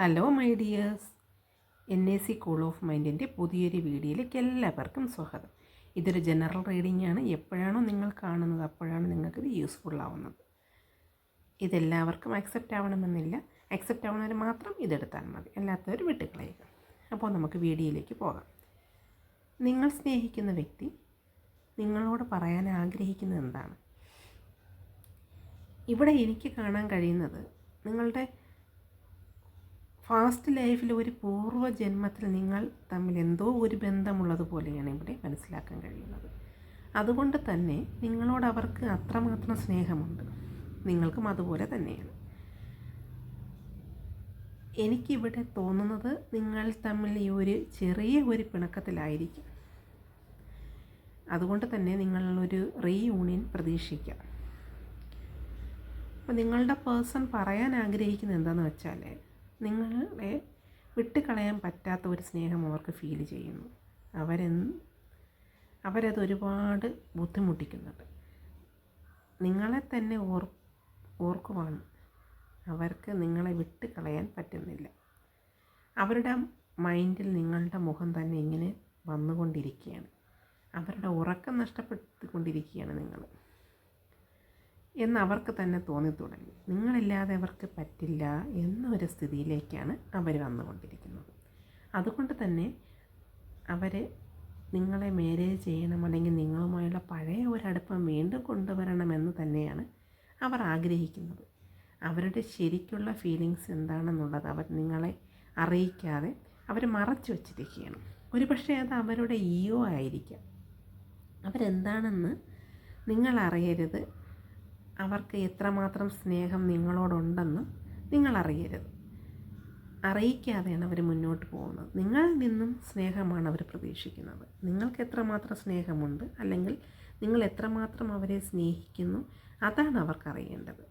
Hello my dears N A C cool of മൈൻഡിന്റെ പുതിയൊരു വീഡിയോയിലേക്ക് എല്ലാവർക്കും സ്വാഗതം. ഇതൊരു ജനറൽ റീഡിംഗ് ആണ്. എപ്പോഴാണോ നിങ്ങൾ കാണുന്നത് അപ്പോഴാണ് നിങ്ങൾക്കിത് യൂസ്ഫുൾ ആവുന്നത്. ഇതെല്ലാവർക്കും അക്സെപ്റ്റ് ആവണമെന്നില്ല. അക്സെപ്റ്റ് ആവുന്നവർ മാത്രം ഇതെടുത്താൽ മതി. അല്ലാത്തവർ വിട്ടുകളയുക. അപ്പോൾ നമുക്ക് വീഡിയോയിലേക്ക് പോകാം. നിങ്ങൾ സ്നേഹിക്കുന്ന വ്യക്തി നിങ്ങളോട് പറയാൻ ആഗ്രഹിക്കുന്നത് എന്താണ്? ഇവിടെ എനിക്ക് കാണാൻ കഴിയുന്നത് നിങ്ങളുടെ ഫാസ്റ്റ് ലൈഫിൽ ഒരു പൂർവ ജന്മത്തിൽ നിങ്ങൾ തമ്മിൽ എന്തോ ഒരു ബന്ധമുള്ളതുപോലെയാണ് ഇവിടെ മനസ്സിലാക്കാൻ കഴിയുന്നത്. അതുകൊണ്ട് തന്നെ നിങ്ങളോട് അവർക്ക് അത്രമാത്രം സ്നേഹമുണ്ട്. നിങ്ങൾക്കും അതുപോലെ തന്നെയാണ്. എനിക്കിവിടെ തോന്നുന്നത് നിങ്ങൾ തമ്മിൽ ഈ ഒരു ചെറിയ ഒരു പിണക്കത്തിലായിരിക്കും. അതുകൊണ്ട് തന്നെ നിങ്ങളൊരു റീയൂണിയൻ പ്രതീക്ഷിക്കാം. അപ്പോൾ നിങ്ങളുടെ പേഴ്സൺ പറയാൻ ആഗ്രഹിക്കുന്നത് എന്താണെന്ന് വെച്ചാൽ നിങ്ങളെ വിട്ടുകളയാൻ പറ്റാത്ത ഒരു സ്നേഹം അവർക്ക് ഫീൽ ചെയ്യുന്നു. അവരെ അവരത് ഒരുപാട് ബുദ്ധിമുട്ടിക്കുന്നുണ്ട്. നിങ്ങളെ തന്നെ ഓർ ഓർക്കുവാണ് അവർക്ക് നിങ്ങളെ വിട്ട് കളയാൻ പറ്റുന്നില്ല. അവരുടെ മൈൻഡിൽ നിങ്ങളുടെ മുഖം തന്നെ ഇങ്ങനെ വന്നുകൊണ്ടിരിക്കുകയാണ്. അവരുടെ ഉറക്കം നഷ്ടപ്പെടുത്തിക്കൊണ്ടിരിക്കുകയാണ് നിങ്ങൾ. എന്ന് അവർക്ക് തന്നെ തോന്നി തുടങ്ങി നിങ്ങളില്ലാതെ അവർക്ക് പറ്റില്ല എന്നൊരു സ്ഥിതിയിലേക്കാണ് അവർ വന്നുകൊണ്ടിരിക്കുന്നത്. അതുകൊണ്ട് തന്നെ അവരെ നിങ്ങളെ മാരേജ് ചെയ്യണം അല്ലെങ്കിൽ നിങ്ങളുമായുള്ള പഴയ ഒരടുപ്പം വീണ്ടും കൊണ്ടുവരണമെന്ന് തന്നെയാണ് അവർ ആഗ്രഹിക്കുന്നത്. അവരുടെ ശരിക്കുള്ള ഫീലിങ്സ് എന്താണെന്നുള്ളത് അവർ നിങ്ങളെ അറിയിക്കാതെ അവർ മറച്ചു വച്ചിരിക്കുകയാണ്. ഒരുപക്ഷെ അത് അവരുടെ ഈയോ ആയിരിക്കാം. അവരെന്താണെന്ന് നിങ്ങൾ അറിയരുത് അവർക്ക് എത്രമാത്രം സ്നേഹം നിങ്ങളോടുണ്ടെന്ന് നിങ്ങൾ അറിയരുത് അറിയിക്കാതെയാണ് അവർ മുന്നോട്ട് പോകുന്നത്. നിങ്ങളിൽ നിന്നും സ്നേഹമാണ് അവർ പ്രതീക്ഷിക്കുന്നത്. നിങ്ങൾക്ക് എത്രമാത്രം സ്നേഹമുണ്ട് അല്ലെങ്കിൽ നിങ്ങൾ എത്രമാത്രം അവരെ സ്നേഹിക്കുന്നു അതാണ് അവർക്കറിയേണ്ടത്.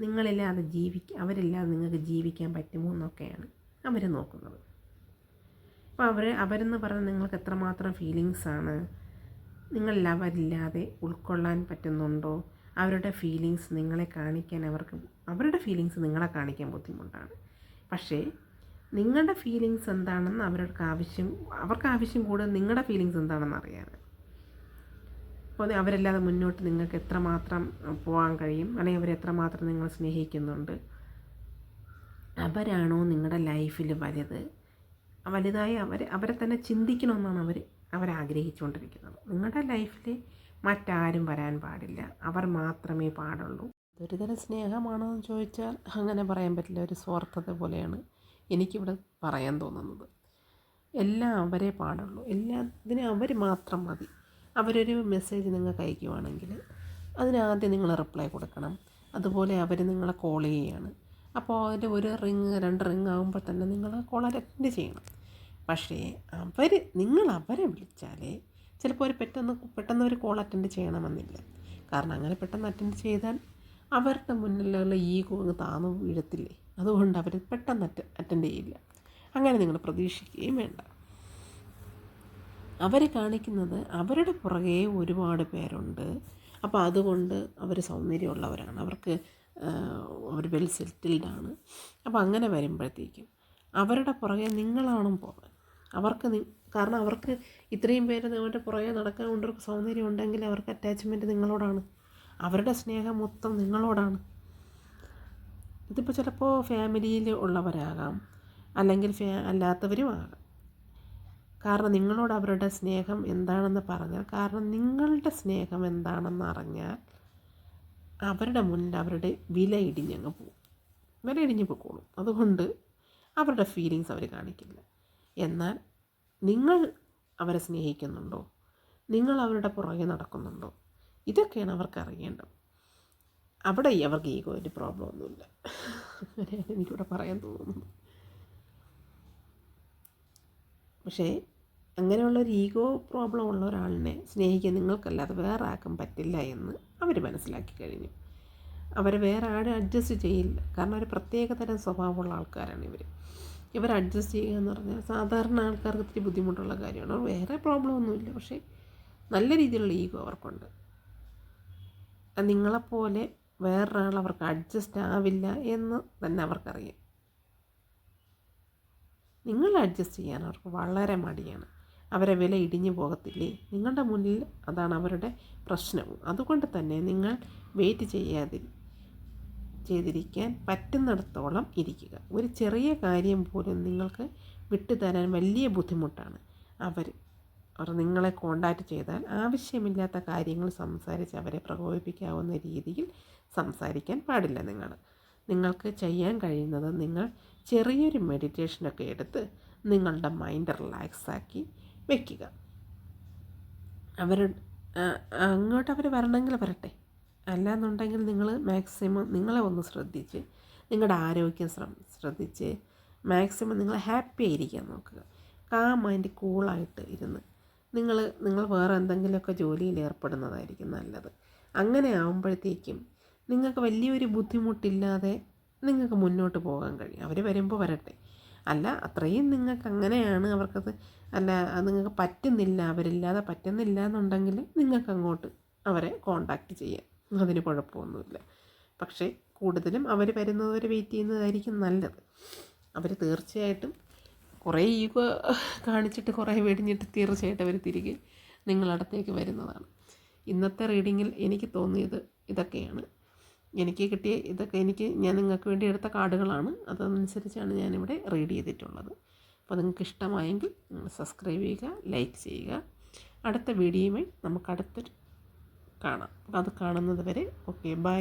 നിങ്ങളില്ലാതെ ജീവിക്ക അവരില്ലാതെ നിങ്ങൾക്ക് ജീവിക്കാൻ പറ്റുമോ എന്നൊക്കെയാണ് അവർ നോക്കുന്നത്. അപ്പോൾ അവർ അവരെന്ന് പറഞ്ഞാൽ നിങ്ങൾക്ക് എത്രമാത്രം ഫീലിങ്സാണ് നിങ്ങൾ അവരില്ലാതെ ഉൾക്കൊള്ളാൻ പറ്റുന്നുണ്ടോ? അവരുടെ ഫീലിങ്സ് നിങ്ങളെ കാണിക്കാൻ അവർക്ക് അവരുടെ ഫീലിങ്സ് നിങ്ങളെ കാണിക്കാൻ ബുദ്ധിമുട്ടാണ്. പക്ഷേ നിങ്ങളുടെ ഫീലിങ്സ് എന്താണെന്ന് അവർക്ക് ആവശ്യം അവർക്ക് ആവശ്യം കൂടുതൽ നിങ്ങളുടെ ഫീലിങ്സ് എന്താണെന്ന് അറിയാൻ. അപ്പോൾ അവരല്ലാതെ മുന്നോട്ട് നിങ്ങൾക്ക് എത്രമാത്രം പോകാൻ കഴിയും അല്ലെങ്കിൽ അവരെത്രമാത്രം നിങ്ങൾ സ്നേഹിക്കുന്നുണ്ട് അവരാണോ നിങ്ങളുടെ ലൈഫിൽ വലുത്? വലുതായി അവർ അവരെ തന്നെ ചിന്തിക്കണമെന്നാണ് അവർ അവരാഗ്രഹിച്ചുകൊണ്ടിരിക്കുന്നത്. നിങ്ങളുടെ ലൈഫിൽ മറ്റാരും വരാൻ പാടില്ല. അവർ മാത്രമേ പാടുള്ളൂ. ഇതൊരു തരം സ്നേഹമാണോ എന്ന് ചോദിച്ചാൽ അങ്ങനെ പറയാൻ പറ്റില്ല. ഒരു സ്വാർത്ഥത പോലെയാണ് എനിക്കിവിടെ പറയാൻ തോന്നുന്നത്. എല്ലാം അവരെ പാടുള്ളൂ. എല്ലാത്തിനും അവർ മാത്രം മതി. അവരൊരു മെസ്സേജ് നിങ്ങൾക്ക് അയക്കുവാണെങ്കിൽ അതിനാദ്യം നിങ്ങൾ റിപ്ലൈ കൊടുക്കണം. അതുപോലെ അവർ നിങ്ങളെ കോൾ ചെയ്യുകയാണ് അപ്പോൾ അതിന്റെ ഒരു റിങ് രണ്ട് റിങ് ആകുമ്പോൾ തന്നെ നിങ്ങൾ കോൾ അറ്റൻഡ് ചെയ്യണം. പക്ഷേ അവർ നിങ്ങൾ അവരെ വിളിച്ചാലേ ചിലപ്പോൾ ഒരു പെട്ടെന്ന് പെട്ടെന്ന് ഒരു കോൾ അറ്റൻഡ് ചെയ്യണമെന്നില്ല. കാരണം അങ്ങനെ പെട്ടെന്ന് അറ്റൻഡ് ചെയ്താൽ അവരുടെ മുന്നിലുള്ള ഈഗോ അങ്ങ് താന്നു വീഴത്തില്ലേ? അതുകൊണ്ട് അവർ പെട്ടെന്ന് അറ്റ അറ്റൻഡ് ചെയ്യില്ല. അങ്ങനെ നിങ്ങൾ പ്രതീക്ഷിക്കുകയും വേണ്ട. അവർ കാണിക്കുന്നത് അവരുടെ പുറകെ ഒരുപാട് പേരുണ്ട്. അപ്പോൾ അതുകൊണ്ട് അവർ സൗന്ദര്യമുള്ളവരാണ്. അവർക്ക് അവർ വെൽ സെറ്റിൽഡാണ് അപ്പോൾ അങ്ങനെ വരുമ്പോഴത്തേക്കും അവരുടെ പുറകെ നിങ്ങളാണ് പോകാൻ. അവർക്ക് കാരണം അവർക്ക് ഇത്രയും പേര് നിങ്ങളുടെ പുറകെ നടക്കാൻ കൊണ്ടൊരു സൗന്ദര്യം ഉണ്ടെങ്കിൽ അവർക്ക് അറ്റാച്ച്മെന്റ് നിങ്ങളോടാണ്. അവരുടെ സ്നേഹം മൊത്തം നിങ്ങളോടാണ്. ഇതിപ്പോൾ ചിലപ്പോൾ ഫാമിലിയിൽ ഉള്ളവരാകാം. അല്ലെങ്കിൽ ഫാ അല്ലാത്തവരും ആകാം. കാരണം നിങ്ങളോട് അവരുടെ സ്നേഹം എന്താണെന്ന് പറഞ്ഞാൽ കാരണം നിങ്ങളുടെ സ്നേഹം എന്താണെന്ന് അറിഞ്ഞാൽ അവരുടെ മുന്നിൽ അവരുടെ വില ഇടിഞ്ഞങ്ങ് പോകും. വില ഇടിഞ്ഞ് പോയിക്കോളും അതുകൊണ്ട് അവരുടെ ഫീലിങ്സ് അവർ കാണിക്കില്ല. എന്നാൽ നിങ്ങൾ അവരെ സ്നേഹിക്കുന്നുണ്ടോ? നിങ്ങൾ അവരുടെ പുറകെ നടക്കുന്നുണ്ടോ? ഇതൊക്കെയാണ് അവർക്ക് അറിയേണ്ടത്. അവിടെ അവർക്ക് ഈഗോയിന്റെ പ്രോബ്ലം ഒന്നുമില്ല. അങ്ങനെയാണ് എനിക്കിവിടെ പറയാൻ തോന്നുന്നത്. പക്ഷേ അങ്ങനെയുള്ള ഒരു ഈഗോ പ്രോബ്ലം ഉള്ള ഒരാളിനെ സ്നേഹിക്കാൻ നിങ്ങൾക്കല്ലാതെ വേറെ ആർക്കും പറ്റില്ല എന്ന് അവർ മനസ്സിലാക്കി കഴിഞ്ഞു. അവരെ വേറെ ആരും അഡ്ജസ്റ്റ് ചെയ്യില്ല. കാരണം ഒരു പ്രത്യേക തരം സ്വഭാവമുള്ള ആൾക്കാരാണ് ഇവർ ഇവർ അഡ്ജസ്റ്റ് ചെയ്യുക എന്ന് പറഞ്ഞാൽ സാധാരണ ആൾക്കാർക്ക് ഇത്തിരി ബുദ്ധിമുട്ടുള്ള കാര്യമാണ്. വേറെ പ്രോബ്ലം ഒന്നുമില്ല. പക്ഷേ നല്ല രീതിയിലുള്ള ഈഗോ അവർക്കുണ്ട്. നിങ്ങളെപ്പോലെ വേറൊരാൾ അവർക്ക് അഡ്ജസ്റ്റ് ആവില്ല എന്ന് തന്നെ അവർക്കറിയാം. നിങ്ങൾ അഡ്ജസ്റ്റ് ചെയ്യാൻ അവർക്ക് വളരെ മടിയാണ്. അവരെ വില ഇടിഞ്ഞു പോകത്തില്ലേ? നിങ്ങളുടെ മുന്നിൽ അതാണ് അവരുടെ പ്രശ്നവും അതുകൊണ്ട് തന്നെ നിങ്ങൾ വെയിറ്റ് ചെയ്യാതിരി ചെയ്തിരിക്കാൻ പറ്റുന്നിടത്തോളം ഇരിക്കുക. ഒരു ചെറിയ കാര്യം പോലും നിങ്ങൾക്ക് വിട്ടുതരാൻ വലിയ ബുദ്ധിമുട്ടാണ്. അവർ അവർ നിങ്ങളെ കോണ്ടാക്റ്റ് ചെയ്താൽ ആവശ്യമില്ലാത്ത കാര്യങ്ങൾ സംസാരിച്ച് അവരെ പ്രകോപിപ്പിക്കാവുന്ന രീതിയിൽ സംസാരിക്കാൻ പാടില്ല നിങ്ങൾ. നിങ്ങൾക്ക് ചെയ്യാൻ കഴിയുന്നത് നിങ്ങൾ ചെറിയൊരു മെഡിറ്റേഷനൊക്കെ എടുത്ത് നിങ്ങളുടെ മൈൻഡ് റിലാക്സാക്കി വയ്ക്കുക അവർ അങ്ങോട്ട് അവർ വരണമെങ്കിൽ വരട്ടെ. അല്ലാന്നുണ്ടെങ്കിൽ നിങ്ങൾ മാക്സിമം നിങ്ങളെ ഒന്ന് ശ്രദ്ധിച്ച് നിങ്ങളുടെ ആരോഗ്യം ശ്രദ്ധിച്ച് മാക്സിമം നിങ്ങൾ ഹാപ്പി ആയിരിക്കാൻ നോക്കുക. കാം മൈൻഡ് കൂളായിട്ട് ഇരുന്ന് നിങ്ങൾ നിങ്ങൾ വേറെ എന്തെങ്കിലുമൊക്കെ ജോലിയിൽ ഏർപ്പെടുന്നതായിരിക്കും നല്ലത്. അങ്ങനെ ആകുമ്പോഴത്തേക്കും നിങ്ങൾക്ക് വലിയൊരു ബുദ്ധിമുട്ടില്ലാതെ നിങ്ങൾക്ക് മുന്നോട്ട് പോകാൻ കഴിയും. അവർ വരുമ്പോൾ വരട്ടെ. അല്ല അത്രയും നിങ്ങൾക്ക് അങ്ങനെയാണ് അവർക്കത് അല്ല നിങ്ങൾക്ക് പറ്റുന്നില്ല അവരില്ലാതെ പറ്റുന്നില്ല എന്നുണ്ടെങ്കിൽ നിങ്ങൾക്ക് അങ്ങോട്ട് അവരെ കോണ്ടാക്റ്റ് ചെയ്യാം. അതിന് കുഴപ്പമൊന്നുമില്ല. പക്ഷേ കൂടുതലും അവർ വരുന്നവരെ വെയിറ്റ് ചെയ്യുന്നതായിരിക്കും നല്ലത്. അവർ തീർച്ചയായിട്ടും കുറേ ഈഗോ കാണിച്ചിട്ട് കുറേ വെടിഞ്ഞിട്ട് തീർച്ചയായിട്ടും അവർ തിരികെ നിങ്ങളടുത്തേക്ക് വരുന്നതാണ്. ഇന്നത്തെ റീഡിങ്ങിൽ എനിക്ക് തോന്നിയത് ഇതൊക്കെയാണ്. എനിക്ക് കിട്ടിയ ഇതൊക്കെ എനിക്ക് ഞാൻ നിങ്ങൾക്ക് വേണ്ടി എടുത്ത കാർഡുകളാണ്. അതനുസരിച്ചാണ് ഞാനിവിടെ റീഡ് ചെയ്തിട്ടുള്ളത്. അപ്പോൾ നിങ്ങൾക്ക് ഇഷ്ടമായെങ്കിൽ നിങ്ങൾ സബ്സ്ക്രൈബ് ചെയ്യുക ലൈക്ക് ചെയ്യുക. അടുത്ത വീഡിയോയുമായി നമുക്ക് അടുത്തൊരു കാണാം. അത് കാണുന്നത് വരെ ഓക്കെ ബൈ